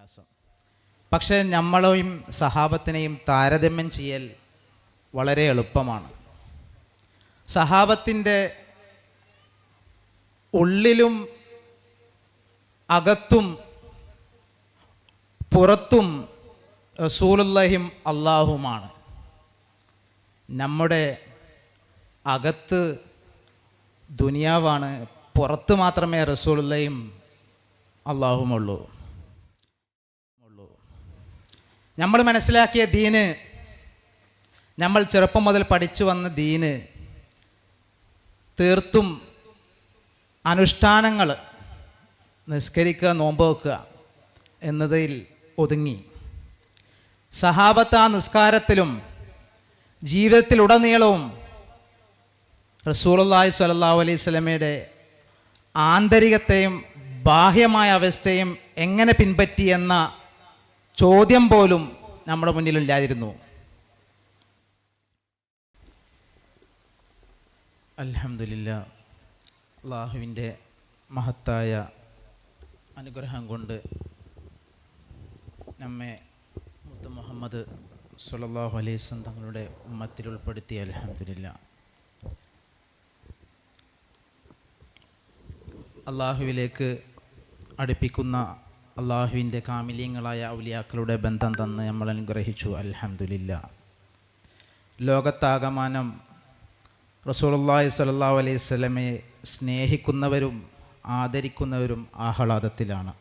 വ്യത്യാസം. പക്ഷേ നമ്മളെയും സഹാബത്തിനെയും താരതമ്യം ചെയ്യൽ വളരെ എളുപ്പമാണ്. സഹാബത്തിന്റെ ഉള്ളിലും അകത്തും പുറത്തും റസൂലുള്ളഹിം അള്ളാഹുമാണ് നമ്മുടെ അകത്ത് ദുനിയാവാണ് പുറത്ത് മാത്രമേ റസൂലുള്ളയും അള്ളാഹുമുള്ളൂ ഉള്ളൂ നമ്മൾ മനസ്സിലാക്കിയ ദീന്. നമ്മൾ ചെറുപ്പം മുതൽ പഠിച്ചു വന്ന ദീന്. തീർത്തും അനുഷ്ഠാനങ്ങൾ നിസ്കരിക്കുക നോമ്പ് വെക്കുക എന്നതിൽ ഒതുങ്ങി. സഹാബത്ത് ആ നിസ്കാരത്തിലും ജീവിതത്തിലുടനീളവും റസൂലുള്ളാഹി സ്വല്ലല്ലാഹു അലൈഹി സ്വലമയുടെ ആന്തരികത്തെയും ബാഹ്യമായ അവസ്ഥയും എങ്ങനെ പിൻപറ്റി എന്ന ചോദ്യം പോലും നമ്മുടെ മുന്നിലില്ലായിരുന്നു അലഹമില്ല അള്ളാഹുവിന്റെ മഹത്തായ അനുഗ്രഹം കൊണ്ട് നമ്മെ മുത്ത് മുഹമ്മദ് സുലല്ലാഹു അലൈസ് തങ്ങളുടെ ഉമ്മത്തിൽ ഉൾപ്പെടുത്തി. അലഹമില്ല അള്ളാഹുവിലേക്ക് അടുപ്പിക്കുന്ന അള്ളാഹുവിന്റെ കാമിലീങ്ങളായ ഔലിയാക്കളുടെ ബന്ധം തന്ന് നമ്മൾ അനുഗ്രഹിച്ചു. അലഹമില്ല ലോകത്താകമാനം റസൂലുള്ളാഹി സ്വല്ലല്ലാഹു അലൈഹി സ്വലമയെ സ്നേഹിക്കുന്നവരും ആദരിക്കുന്നവരും ആഹ്ലാദത്തിലാണ്.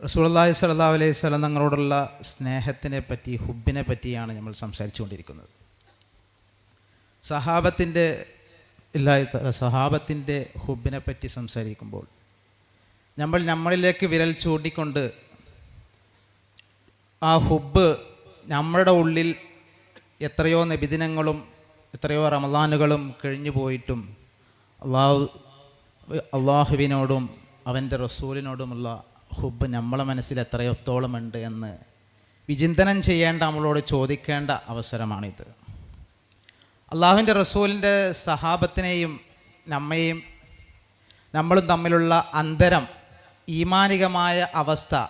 റസൂലുള്ളാഹി സ്വല്ലല്ലാഹു അലൈഹി സ്വലം തങ്ങളോടുള്ള സ്നേഹത്തിനെ പറ്റി ഹുബിനെ പറ്റിയാണ് നമ്മൾ സംസാരിച്ചുകൊണ്ടിരിക്കുന്നത്. സഹാബത്തിന്റെ ഇല്ലാത്ത സഹാബത്തിന്റെ ഹുബിനെ പറ്റി സംസാരിക്കുമ്പോൾ നമ്മൾ നമ്മളിലേക്ക് വിരൽ ചൂണ്ടിക്കൊണ്ട് ആ ഹുബ് നമ്മുടെ ഉള്ളിൽ എത്രയോ നബിദിനങ്ങളും എത്രയോ റമദാനുകളും കഴിഞ്ഞു പോയിട്ടും അള്ളാഹു അള്ളാഹുവിനോടും അവന്റെ റസൂലിനോടുമുള്ള ഹുബ് നമ്മളെ മനസ്സിൽ എത്രയോത്തോളമുണ്ട് എന്ന് വിചിന്തനം ചെയ്യേണ്ട നമ്മളോട് ചോദിക്കേണ്ട അവസരമാണിത്. അള്ളാഹുവിന്റെ റസൂലിന്റെ സഹാബത്തിനെയും നമ്മയും നമ്മളും തമ്മിലുള്ള അന്തരം ഈമാനികമായ അവസ്ഥ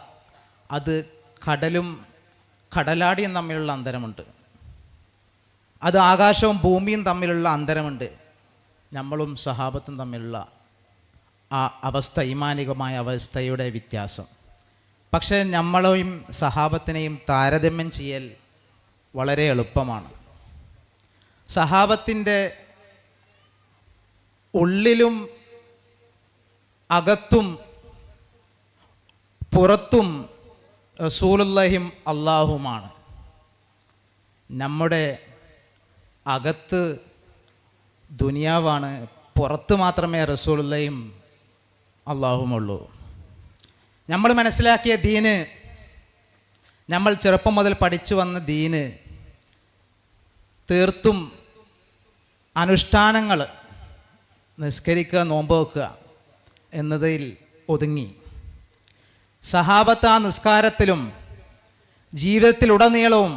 അത് കടലും കടലാടിയും തമ്മിലുള്ള അന്തരമുണ്ട്. അത് ആകാശവും ഭൂമിയും തമ്മിലുള്ള അന്തരമുണ്ട്. നമ്മളും സഹാബത്തും തമ്മിലുള്ള ആ അവസ്ഥ ഈമാനികമായ അവസ്ഥയുടെ വ്യത്യാസം. പക്ഷേ നമ്മളെയും സഹാബത്തിനെയും താരതമ്യം ചെയ്യൽ വളരെ എളുപ്പമാണ്. സഹാബത്തിന്റെ ഉള്ളിലും അകത്തും പുറത്തും റസൂലുള്ളഹിം അള്ളാഹുമാണ് നമ്മുടെ അകത്ത് ദുനിയാവാണ് പുറത്ത് മാത്രമേ റസൂലുള്ളയും അള്ളാഹുമുള്ളൂ നമ്മൾ മനസ്സിലാക്കിയ ദീന് നമ്മൾ ചെറുപ്പം മുതൽ പഠിച്ചു വന്ന ദീന് തീർത്തും അനുഷ്ഠാനങ്ങൾ നിസ്കരിക്കുക നോമ്പ് വെക്കുക എന്നതിൽ ഒതുങ്ങി. സഹാബത്ത് ആ നിസ്കാരത്തിലും ജീവിതത്തിലുടനീളവും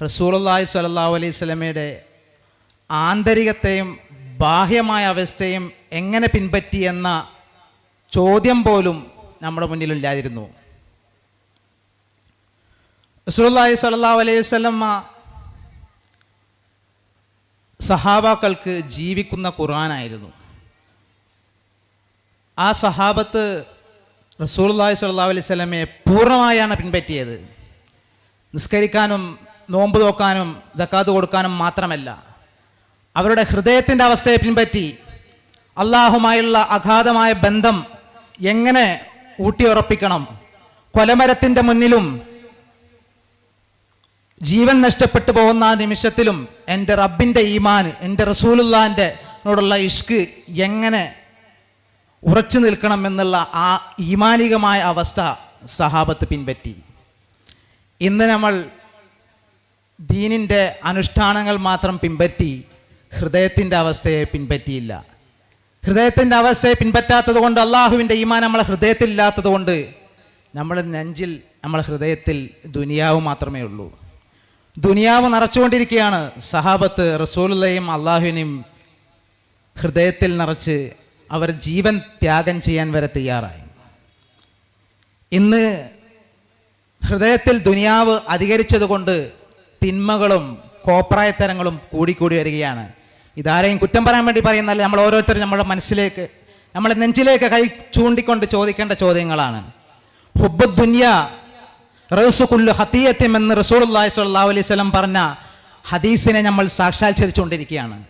റസൂലുള്ളാഹി സ്വല്ലല്ലാഹു അലൈഹി സ്വലമയുടെ ആന്തരികത്തെയും ബാഹ്യമായ അവസ്ഥയും എങ്ങനെ പിൻപറ്റി എന്ന ചോദ്യം പോലും നമ്മുടെ മുന്നിലില്ലായിരുന്നു റസൂലി സ്വല്ലല്ലാഹു അലൈഹി വസല്ലമ സഹാബാക്കൾക്ക് ജീവിക്കുന്ന ഖുർആനായിരുന്നു. ആ സഹാബത്ത് റസൂലുള്ളാഹി സ്വല്ലല്ലാഹു അലൈഹി സ്വലമയെ പൂർണമായാണ് പിൻപറ്റിയത്. നിസ്കരിക്കാനും നോമ്പ് നോക്കാനും ദക്കാത്ത് കൊടുക്കാനും മാത്രമല്ല. അവരുടെ ഹൃദയത്തിന്റെ അവസ്ഥയെ പിൻപറ്റി അള്ളാഹുമായുള്ള അഗാധമായ ബന്ധം എങ്ങനെ ഊട്ടിയുറപ്പിക്കണം? കൊലമരത്തിന്റെ മുന്നിലും ജീവൻ നഷ്ടപ്പെട്ടു പോകുന്ന ആ നിമിഷത്തിലും എന്റെ റബ്ബിന്റെ ഈമാൻ എന്റെ റസൂലുള്ളാന്റെ നോടുള്ള ഇഷ്ക് എങ്ങനെ ഉറച്ചു നിൽക്കണം എന്നുള്ള ആ ഈമാനികമായ അവസ്ഥ സഹാബത്ത് പിൻപറ്റി. ഇന്ന് നമ്മൾ ദീനിന്റെ അനുഷ്ഠാനങ്ങൾ മാത്രം പിൻപറ്റി ഹൃദയത്തിന്റെ അവസ്ഥയെ പിൻപറ്റിയില്ല. ഹൃദയത്തിന്റെ അവസ്ഥയെ പിൻപറ്റാത്തത് കൊണ്ട് അള്ളാഹുവിന്റെ ഈമാൻ നമ്മളെ ഹൃദയത്തിൽ ഇല്ലാത്തത് കൊണ്ട് നമ്മുടെ നെഞ്ചിൽ നമ്മളെ ഹൃദയത്തിൽ ദുനിയാവ് മാത്രമേ ഉള്ളൂ. ദുനിയാവ് നിറച്ചുകൊണ്ടിരിക്കുകയാണ് സഹാബത്ത് റസൂലുള്ളയും അള്ളാഹുവിനെയും ഹൃദയത്തിൽ നിറച്ച് അവർ ജീവൻ ത്യാഗം ചെയ്യാൻ വരെ തയ്യാറായി. ഇന്ന് ഹൃദയത്തിൽ ദുനിയാവ് അധികരിച്ചതുകൊണ്ട് തിന്മകളും കോപ്രായത്തരങ്ങളും കൂടിക്കൂടി വരികയാണ്. ഇതാരെയും കുറ്റം പറയാൻ വേണ്ടി പറയുന്നല്ല നമ്മൾ ഓരോരുത്തരും നമ്മുടെ മനസ്സിലേക്ക് നമ്മുടെ നെഞ്ചിലേക്ക് കൈ ചൂണ്ടിക്കൊണ്ട് ചോദിക്കേണ്ട ചോദ്യങ്ങളാണ്. ഹുബ്ബു ദുനിയ റസുക്കുല്ലു ഹത്തീയത്യം എന്ന് റസൂലുള്ളാഹി സ്വല്ലല്ലാഹു അലൈഹി സ്വലം പറഞ്ഞ ഹദീസിനെ നമ്മൾ സാക്ഷാത്കരിച്ചുകൊണ്ടിരിക്കുകയാണ്.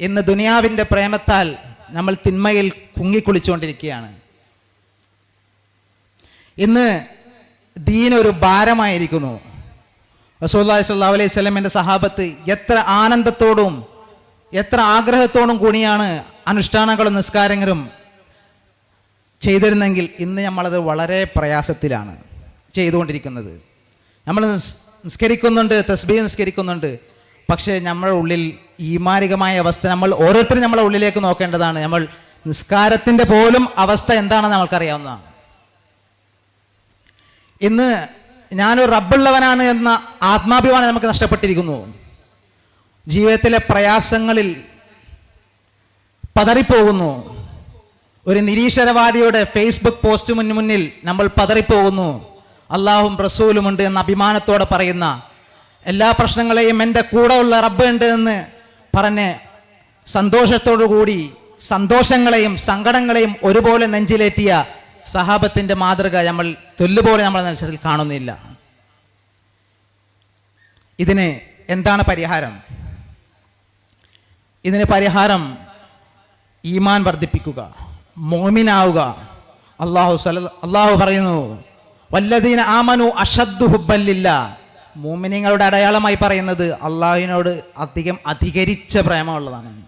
ഇന്ന് ദുനിയാവിന്റെ പ്രേമത്താൽ നമ്മൾ തിന്മയിൽ കുങ്ങിക്കുളിച്ചുകൊണ്ടിരിക്കുകയാണ്. ഇന്ന് ദീനൊരു ഭാരമായിരിക്കുന്നു. റസൂല്ലാഹി സ്വല്ലാ അലൈഹി സ്വലമിന്റെ സഹാബത്ത് എത്ര ആനന്ദത്തോടും എത്ര ആഗ്രഹത്തോടും കൂടിയാണ് അനുഷ്ഠാനങ്ങളും നിസ്കാരങ്ങളും ചെയ്തിരുന്നെങ്കിൽ ഇന്ന് നമ്മളത് വളരെ പ്രയാസത്തിലാണ് ചെയ്തുകൊണ്ടിരിക്കുന്നത്. നമ്മൾ നിസ്കരിക്കുന്നുണ്ട് തസ്ബീ നിസ്കരിക്കുന്നുണ്ട്. പക്ഷേ നമ്മുടെ ഉള്ളിൽ ഈമാരികമായ അവസ്ഥ നമ്മൾ ഓരോരുത്തരും നമ്മളെ ഉള്ളിലേക്ക് നോക്കേണ്ടതാണ്. നമ്മൾ നിസ്കാരത്തിന്റെ പോലും അവസ്ഥ എന്താണെന്ന് നമുക്കറിയാവുന്നതാണ് ഇന്ന് ഞാനൊരു റബ്ബുള്ളവനാണ് എന്ന ആത്മാഭിമാനം നമുക്ക് നഷ്ടപ്പെട്ടിരിക്കുന്നു. ജീവിതത്തിലെ പ്രയാസങ്ങളിൽ പതറിപ്പോകുന്നു. ഒരു നിരീശ്വരവാദിയുടെ ഫേസ്ബുക്ക് പോസ്റ്റ് മുന്നിൽ നമ്മൾ പതറിപ്പോകുന്നു. അള്ളാഹും റസൂലുമുണ്ട് എന്ന അഭിമാനത്തോടെ പറയുന്ന എല്ലാ പ്രശ്നങ്ങളെയും എന്റെ കൂടെ ഉള്ള റബ്ബ് ഉണ്ട് എന്ന് പറഞ്ഞ് സന്തോഷത്തോടു കൂടി സന്തോഷങ്ങളെയും സങ്കടങ്ങളെയും ഒരുപോലെ നെഞ്ചിലേറ്റിയ സഹാബത്തിന്റെ മാതൃക നമ്മൾ തൊല്ലുപോലെ നമ്മൾ മത്സരത്തിൽ കാണുന്നില്ല. ഇതിന് എന്താണ് പരിഹാരം? ഇതിന് പരിഹാരം ഈമാൻ വർദ്ധിപ്പിക്കുക മോമിനാവുക. അള്ളാഹു അള്ളാഹു പറയുന്നു വല്ലദീന ആമനു അഷദ്ദു ഹുബല്ലില്ല മോമിനിങ്ങളുടെ അടയാളമായി പറയുന്നത് അള്ളാഹുവിനോട് അധികം അധികരിച്ച പ്രേമമുള്ളതാണ്.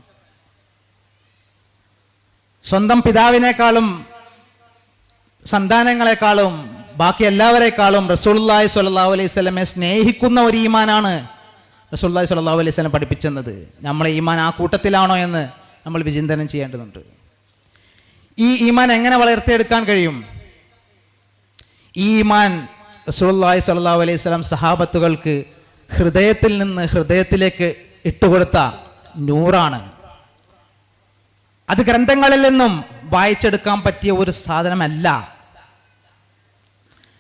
സ്വന്തം പിതാവിനേക്കാളും സന്താനങ്ങളെക്കാളും ബാക്കി എല്ലാവരെക്കാളും റസൂലുള്ളാഹി സ്വല്ലല്ലാഹു അലൈഹി സ്വലമെ സ്നേഹിക്കുന്ന ഒരു ഈമാനാണ് റസൂലുള്ളാഹി സ്വല്ലല്ലാഹു അലൈഹി സ്വലം പഠിപ്പിച്ചെന്നത്. നമ്മളെ ഈമാൻ ആ കൂട്ടത്തിലാണോ എന്ന് നമ്മൾ വിചിന്തനം ചെയ്യേണ്ടതുണ്ട്. ഈ ഈമാൻ എങ്ങനെ വളർത്തിയെടുക്കാൻ കഴിയും? ഈ ഈമാൻ റസൂലുള്ളാഹി സ്വല്ലല്ലാഹു അലൈഹി സ്വലം സഹാബത്തുകൾക്ക് ഹൃദയത്തിൽ നിന്ന് ഹൃദയത്തിലേക്ക് ഇട്ടുകൊടുത്ത നൂറാണ്. അത് ഗ്രന്ഥങ്ങളിൽ നിന്നും വായിച്ചെടുക്കാൻ പറ്റിയ ഒരു സാധനമല്ല.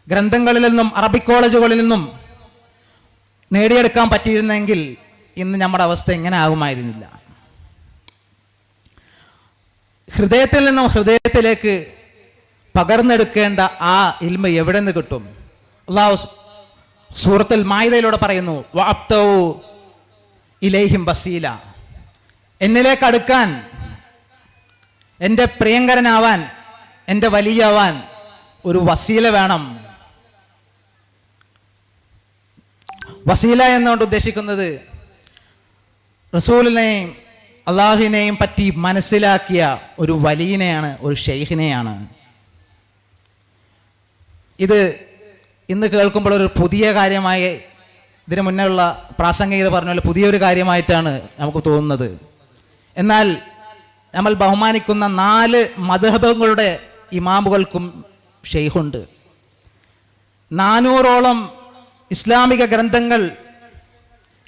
ഗ്രന്ഥങ്ങളിൽ നിന്നും അറബിക് കോളേജുകളിൽ നിന്നും നേടിയെടുക്കാൻ പറ്റിയിരുന്നെങ്കിൽ ഇന്ന് നമ്മുടെ അവസ്ഥ എങ്ങനെ ആകുമായിരുന്നില്ല. ഹൃദയത്തിൽ നിന്നും ഹൃദയത്തിലേക്ക് പകർന്നെടുക്കേണ്ട ആ ഇൽമ എവിടെ നിന്ന് കിട്ടും? അള്ളാഹു സൂറത്തുൽ മായതയിലൂടെ പറയുന്നു വാപ്തൗ ഇലേഹിം ബസീല. എന്നിലേക്ക് അടുക്കാൻ എന്റെ പ്രിയങ്കരനാവാൻ എന്റെ വലിയാവാൻ ഒരു വസീല വേണം. വസീല എന്നുകൊണ്ട് ഉദ്ദേശിക്കുന്നത് റസൂലിനെയും അള്ളാഹുവിനെയും പറ്റി മനസ്സിലാക്കിയ ഒരു വലിയനെയാണ് ഒരു ഷെയ്ഖിനെയാണ്. ഇത് ഇന്ന് കേൾക്കുമ്പോൾ ഒരു പുതിയ കാര്യമായി ഇതിനു മുന്നേ ഉള്ള പ്രാസംഗികത പറഞ്ഞ പോലെ പുതിയൊരു കാര്യമായിട്ടാണ് നമുക്ക് തോന്നുന്നത്. എന്നാൽ നമ്മൾ ബഹുമാനിക്കുന്ന നാല് മതഹബങ്ങളുടെ ഇമാമുകൾക്കും ഷെയ്ഖുണ്ട് നാനൂറോളം ഇസ്ലാമിക ഗ്രന്ഥങ്ങൾ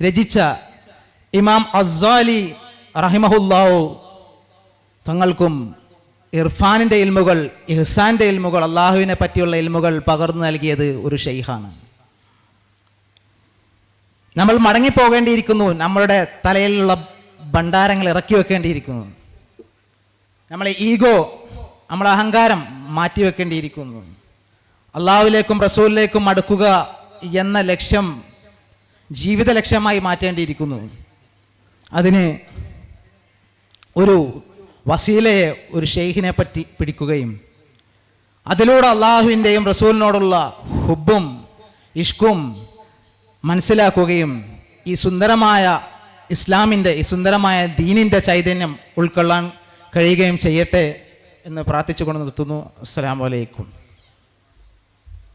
രചിച്ച ഇമാം അസാലി റഹിമഹുല്ലാവു തങ്ങൾക്കും ഇർഫാനിന്റെ ഇൽമുകൾ ഇഹ്സാന്റെ ഇൽമുകൾ അള്ളാഹുവിനെ പറ്റിയുള്ള ഇൽമുകൾ പകർന്നു നൽകിയത് ഒരു ഷെയ്ഖാണ് നമ്മൾ മടങ്ങിപ്പോകേണ്ടിയിരിക്കുന്നു നമ്മളുടെ തലയിലുള്ള ഭണ്ഡാരങ്ങൾ ഇറക്കി വെക്കേണ്ടിയിരിക്കുന്നു. നമ്മളെ ഈഗോ നമ്മളെ അഹങ്കാരം മാറ്റി വെക്കേണ്ടിയിരിക്കുന്നു. അള്ളാഹുവിലേക്കും റസൂലിലേക്കും അടുക്കുക എന്ന ലക്ഷ്യം ജീവിത ലക്ഷ്യമായി മാറ്റേണ്ടിയിരിക്കുന്നു. അതിന് ഒരു വസീലയെ ഒരു ഷെയ്ഖിനെ പറ്റി പിടിക്കുകയും അതിലൂടെ അള്ളാഹുവിന്റെയും റസൂലിനോടുള്ള ഹുബും ഇഷ്കും മനസ്സിലാക്കുകയും ഈ സുന്ദരമായ ഇസ്ലാമിന്റെ ഈ സുന്ദരമായ ദീനിന്റെ ചൈതന്യം ഉൾക്കൊള്ളാൻ കഴിയുകയും ചെയ്യട്ടെ എന്ന് പ്രാർത്ഥിച്ചുകൊണ്ട് നിർത്തുന്നു. അസ്സാം വലൈക്കും